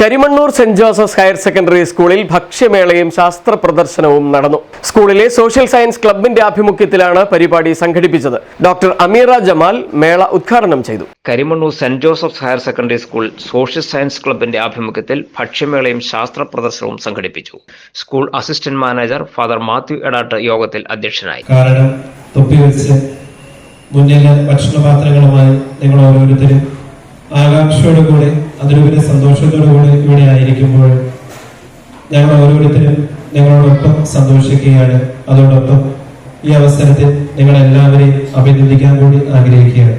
Karimannoor saint Joseph's higher secondary സ്കൂളിൽ ഭക്ഷ്യമേളയും ശാസ്ത്ര പ്രദർശനവും നടന്നു. സ്കൂളിലെ സോഷ്യൽ സയൻസ് ക്ലബിന്റെ ആഭിമുഖ്യത്തിലാണ് പരിപാടി സംഘടിപ്പിച്ചത്. ഡോക്ടർ അമീറ ജമാൽ മേള ഉദ്ഘാടനം ചെയ്തു. Karimannoor saint Joseph's higher secondary school social science ക്ലബിന്റെ ആഭിമുഖ്യത്തിൽ ഭക്ഷ്യമേളയും ശാസ്ത്ര പ്രദർശനവും സംഘടിപ്പിച്ചു. School assistant manager father Mathew Edattu യോഗത്തിൽ അധ്യക്ഷനായി. കാരണം തൊപ്പി വെച്ച് മുന്നിൽ ഭക്ഷണപാത്രങ്ങളുമായി നിങ്ങൾ ഓരോരുത്തരും ആകാംക്ഷയോടുകൂടി അതിലുപരി സന്തോഷത്തോടു കൂടെ ഇവിടെ ആയിരിക്കുമ്പോൾ ഞങ്ങൾ ഓരോരുത്തരും നിങ്ങളോടൊപ്പം സന്തോഷിക്കുകയാണ്. അതോടൊപ്പം ഈ അവസരത്തിൽ നിങ്ങളെല്ലാവരെയും അഭിനന്ദിക്കാൻ കൂടി ആഗ്രഹിക്കുകയാണ്.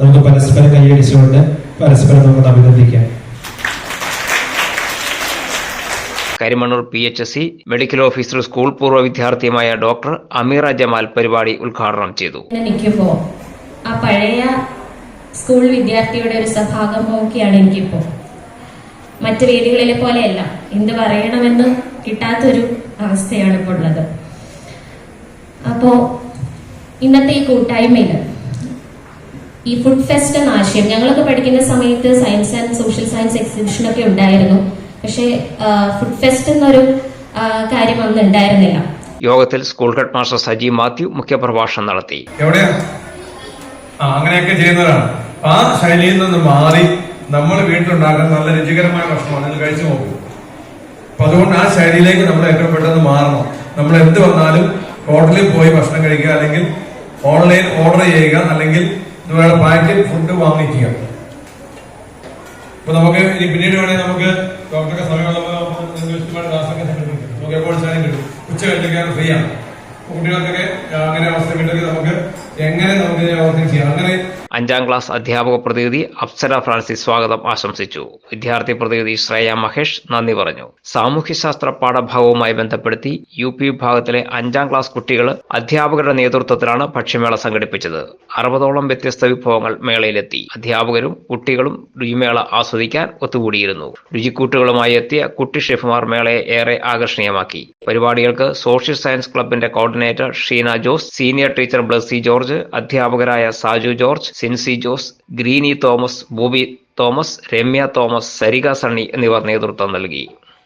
നമുക്ക് പരസ്പരം കൈയടിച്ചുകൊണ്ട് പരസ്പരം നമുക്ക് അഭിനന്ദിക്കാം. Karimannoor P H S C medical officer school പൂർവ വിദ്യാർത്ഥിയുമായ ഡോക്ടർ അമീറ ജമാൽ പരിപാടി ഉദ്ഘാടനം ചെയ്തു. നിൽക്കുമ്പോൾ ആ പഴയ സ്കൂൾ വിദ്യാർത്ഥിയുടെ ഒരു സ്വഭാവമൊക്കെയാണ് എനിക്കിപ്പോൾ. മറ്റു വേദികളിലെ പോലെയല്ല. എന്ത് പറയണമെന്ന് കിട്ടാത്തൊരു അവസ്ഥയാണ് ഇപ്പോൾ ഉള്ളത്. അപ്പോൾ ഇന്നത്തെ ഈ കൂട്ടായ്മയിൽ ഈ ഫുഡ് ഫെസ്റ്റ് എന്ന ആശയം ഞങ്ങളൊക്കെ പഠിക്കുന്ന സമയത്ത് science and social science exhibition ഒക്കെ ഉണ്ടായിരുന്നു. പക്ഷേ ഫുഡ് ഫെസ്റ്റ് എന്നൊരു കാര്യം അന്ന് ഉണ്ടായിരുന്നില്ല. യോഗത്തിൽ school head master Saji Mathew മുഖ്യപ്രഭാഷണം നടത്തി. എവിടെയാ? അങ്ങനെയൊക്കെ ചെയ്യുന്നവരാണ്. ആ ശൈലിയിൽ നിന്ന് മാറി നമ്മൾ വീട്ടിലുണ്ടാക്കുന്ന നല്ല രുചികരമായ ഭക്ഷണമാണ് ഇത് കഴിച്ചു നോക്കും അപ്പൊ അതുകൊണ്ട് ആ ശൈലിയിലേക്ക് നമ്മൾ ഏറ്റവും പെട്ടെന്ന് മാറണം. നമ്മൾ എന്ത് വന്നാലും ഹോട്ടലിൽ പോയി ഭക്ഷണം കഴിക്കുക അല്ലെങ്കിൽ ഓൺലൈൻ ഓർഡർ ചെയ്യുക അല്ലെങ്കിൽ ഇതുപോലെ പാക്കറ്റ് ഫുഡ് വാങ്ങിക്കുക. ഇപ്പൊ നമുക്ക് ഇനി പിന്നീട് വേണമെങ്കിൽ നമുക്ക് ഡോക്ടറുടെ സമയം ഇഷ്ടമായ ക്ലാസ്സൊക്കെ നമുക്ക് എപ്പോൾ കിട്ടും. ഉച്ച കഴിഞ്ഞൊക്കെ ഫ്രീ ആണ്. കുട്ടികൾക്കൊക്കെ അങ്ങനെ അവസരം കിട്ടുമെങ്കിൽ നമുക്ക് എങ്ങനെ നമുക്ക് ഇതിനെ ഓർഗനൈസ് ചെയ്യാം? അങ്ങനെ അഞ്ചാം ക്ലാസ് അധ്യാപക പ്രതിനിധി അപ്സര ഫ്രാൻസിസ് സ്വാഗതം ആശംസിച്ചു. വിദ്യാർത്ഥി പ്രതിനിധി ശ്രേയ മഹേഷ് നന്ദി പറഞ്ഞു. സാമൂഹ്യശാസ്ത്ര പാഠഭാഗവുമായി ബന്ധപ്പെടുത്തി യു പി വിഭാഗത്തിലെ അഞ്ചാം ക്ലാസ് കുട്ടികൾ അധ്യാപകരുടെ നേതൃത്വത്തിലാണ് ഭക്ഷ്യമേള സംഘടിപ്പിച്ചത്. അറുപതോളം വ്യത്യസ്ത വിഭവങ്ങൾ മേളയിലെത്തി. അധ്യാപകരും കുട്ടികളും രുചിമേള ആസ്വദിക്കാൻ ഒത്തുകൂടിയിരുന്നു. രുചിക്കൂട്ടുകളുമായി എത്തിയ കുട്ടി ഷെഫുമാർ മേളയെ ഏറെ ആകർഷണീയമാക്കി. പരിപാടികൾക്ക് സോഷ്യൽ സയൻസ് ക്ലബിന്റെ coordinator Sheena Jose senior teacher Blessy George അധ്യാപകരായ സാജു ജോർജ് സിൻസി ജോസ് ഗ്രീനി തോമസ് ബോബി തോമസ് രമ്യ തോമസ് സരിക സണ്ണി എന്നിവർ നേതൃത്വം നൽകി.